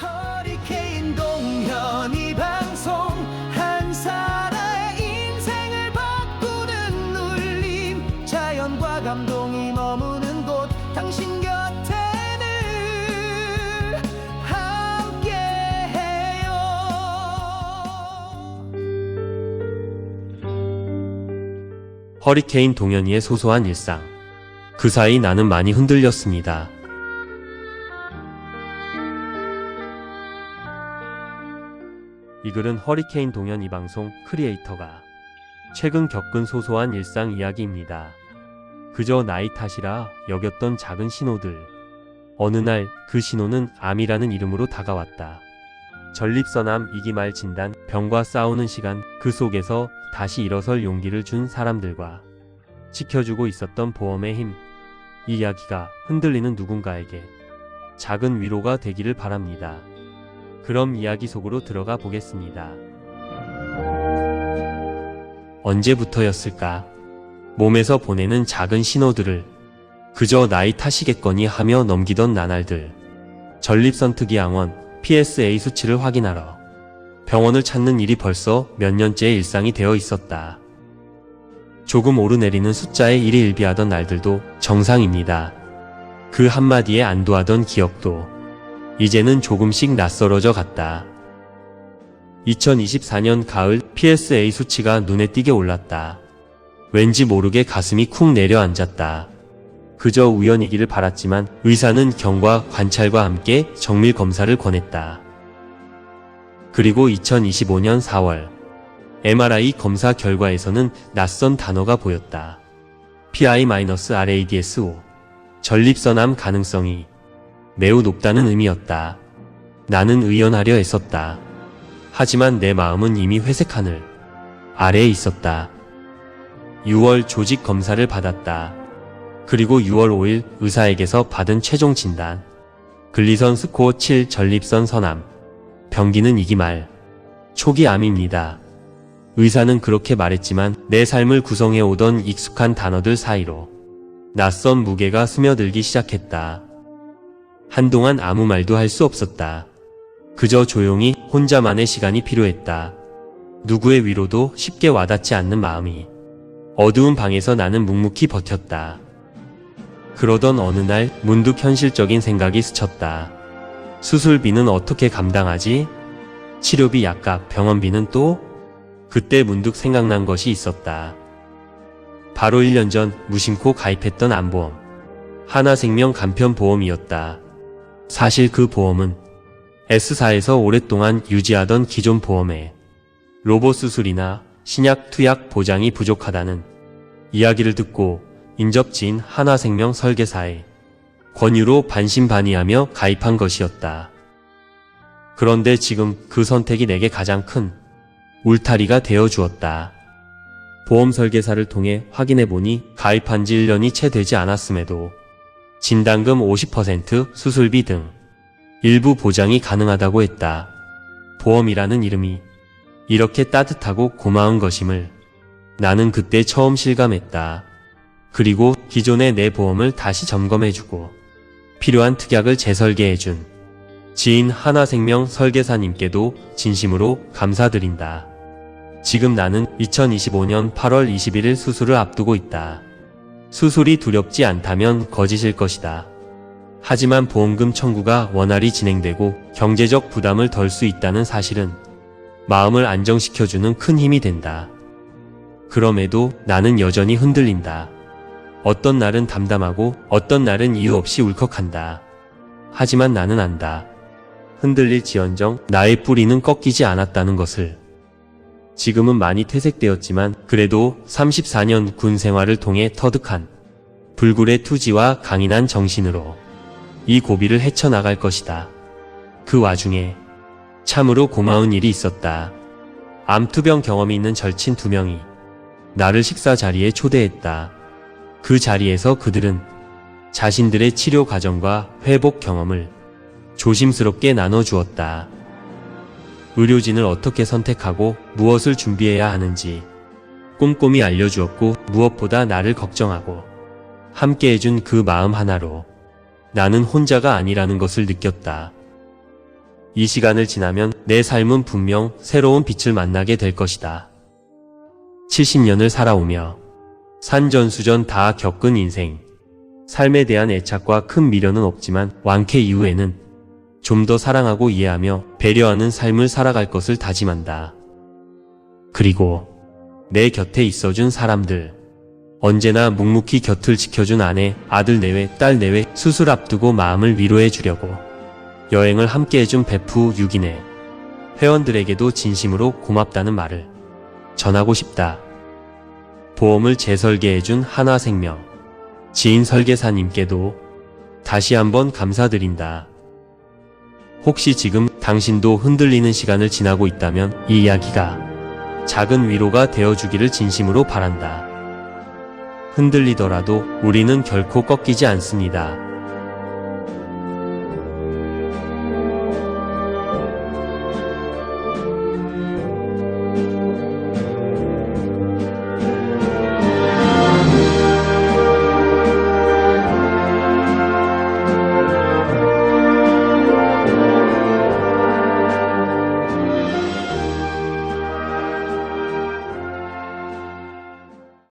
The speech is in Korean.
허리케인 동현이 방송 한 사람의 인생을 바꾸는 울림 자연과 감동이 머무는 곳 당신 곁에 늘 함께해요 허리케인 동현이의 소소한 일상. 그 사이 나는 많이 흔들렸습니다. 이 글은 허리케인 동현 이 방송 크리에이터가 최근 겪은 소소한 일상 이야기입니다. 그저 나이 탓이라 여겼던 작은 신호들. 어느 날 그 신호는 암이라는 이름으로 다가왔다. 전립선암 이기말 진단, 병과 싸우는 시간, 그 속에서 다시 일어설 용기를 준 사람들과 지켜주고 있었던 보험의 힘. 이 이야기가 흔들리는 누군가에게 작은 위로가 되기를 바랍니다. 그럼 이야기 속으로 들어가 보겠습니다. 언제부터였을까? 몸에서 보내는 작은 신호들을 그저 나이 탓이겠거니 하며 넘기던 나날들. 전립선 특이 항원 PSA 수치를 확인하러 병원을 찾는 일이 벌써 몇 년째 일상이 되어 있었다. 조금 오르내리는 숫자에 일이 일비하던 날들도 정상입니다. 그 한마디에 안도하던 기억도 이제는 조금씩 낯설어져 갔다. 2024년 가을 PSA 수치가 눈에 띄게 올랐다. 왠지 모르게 가슴이 쿵 내려앉았다. 그저 우연이기를 바랐지만 의사는 경과 관찰과 함께 정밀 검사를 권했다. 그리고 2025년 4월 MRI 검사 결과에서는 낯선 단어가 보였다. PI-RADS5 전립선암 가능성이 매우 높다는 의미였다. 나는 의연하려 애썼다. 하지만 내 마음은 이미 회색 하늘 아래에 있었다. 6월 조직 검사를 받았다. 그리고 6월 5일 의사에게서 받은 최종 진단. 글리선 스코어 7 전립선 선암. 병기는 이기말. 초기 암입니다. 의사는 그렇게 말했지만 내 삶을 구성해 오던 익숙한 단어들 사이로 낯선 무게가 스며들기 시작했다. 한동안 아무 말도 할 수 없었다. 그저 조용히 혼자만의 시간이 필요했다. 누구의 위로도 쉽게 와닿지 않는 마음이 어두운 방에서 나는 묵묵히 버텼다. 그러던 어느 날 문득 현실적인 생각이 스쳤다. 수술비는 어떻게 감당하지? 치료비 약값, 병원비는 또? 그때 문득 생각난 것이 있었다. 바로 1년 전 무심코 가입했던 암보험. 하나생명 간편보험이었다. 사실 그 보험은 S사에서 오랫동안 유지하던 기존 보험에 로봇 수술이나 신약 투약 보장이 부족하다는 이야기를 듣고 인접지인 하나생명 설계사에 권유로 반신반의하며 가입한 것이었다. 그런데 지금 그 선택이 내게 가장 큰 울타리가 되어 주었다. 보험 설계사를 통해 확인해 보니 가입한 지 1년이 채 되지 않았음에도 진단금 50% 수술비 등 일부 보장이 가능하다고 했다. 보험이라는 이름이 이렇게 따뜻하고 고마운 것임을 나는 그때 처음 실감했다. 그리고 기존의 내 보험을 다시 점검해주고 필요한 특약을 재설계해준 지인 하나생명 설계사님께도 진심으로 감사드린다. 지금 나는 2025년 8월 21일 수술을 앞두고 있다. 수술이 두렵지 않다면 거짓일 것이다. 하지만 보험금 청구가 원활히 진행되고 경제적 부담을 덜 수 있다는 사실은 마음을 안정시켜주는 큰 힘이 된다. 그럼에도 나는 여전히 흔들린다. 어떤 날은 담담하고 어떤 날은 이유 없이 울컥한다. 하지만 나는 안다. 흔들릴 지언정 나의 뿌리는 꺾이지 않았다는 것을. 지금은 많이 퇴색되었지만 그래도 34년 군 생활을 통해 터득한 불굴의 투지와 강인한 정신으로 이 고비를 헤쳐나갈 것이다. 그 와중에 참으로 고마운 일이 있었다. 암투병 경험이 있는 절친 두 명이 나를 식사 자리에 초대했다. 그 자리에서 그들은 자신들의 치료 과정과 회복 경험을 조심스럽게 나눠주었다. 의료진을 어떻게 선택하고 무엇을 준비해야 하는지 꼼꼼히 알려주었고 무엇보다 나를 걱정하고 함께 해준 그 마음 하나로 나는 혼자가 아니라는 것을 느꼈다. 이 시간을 지나면 내 삶은 분명 새로운 빛을 만나게 될 것이다. 70년을 살아오며 산전수전 다 겪은 인생. 삶에 대한 애착과 큰 미련은 없지만 완쾌 이후에는 좀 더 사랑하고 이해하며 배려하는 삶을 살아갈 것을 다짐한다. 그리고 내 곁에 있어준 사람들. 언제나 묵묵히 곁을 지켜준 아내, 아들 내외, 딸 내외 수술 앞두고 마음을 위로해 주려고 여행을 함께 해준 베프 유기네 회원들에게도 진심으로 고맙다는 말을 전하고 싶다. 보험을 재설계해준 한화생명 지인 설계사님께도 다시 한번 감사드린다. 혹시 지금 당신도 흔들리는 시간을 지나고 있다면 이 이야기가 작은 위로가 되어주기를 진심으로 바란다. 흔들리더라도 우리는 결코 꺾이지 않습니다.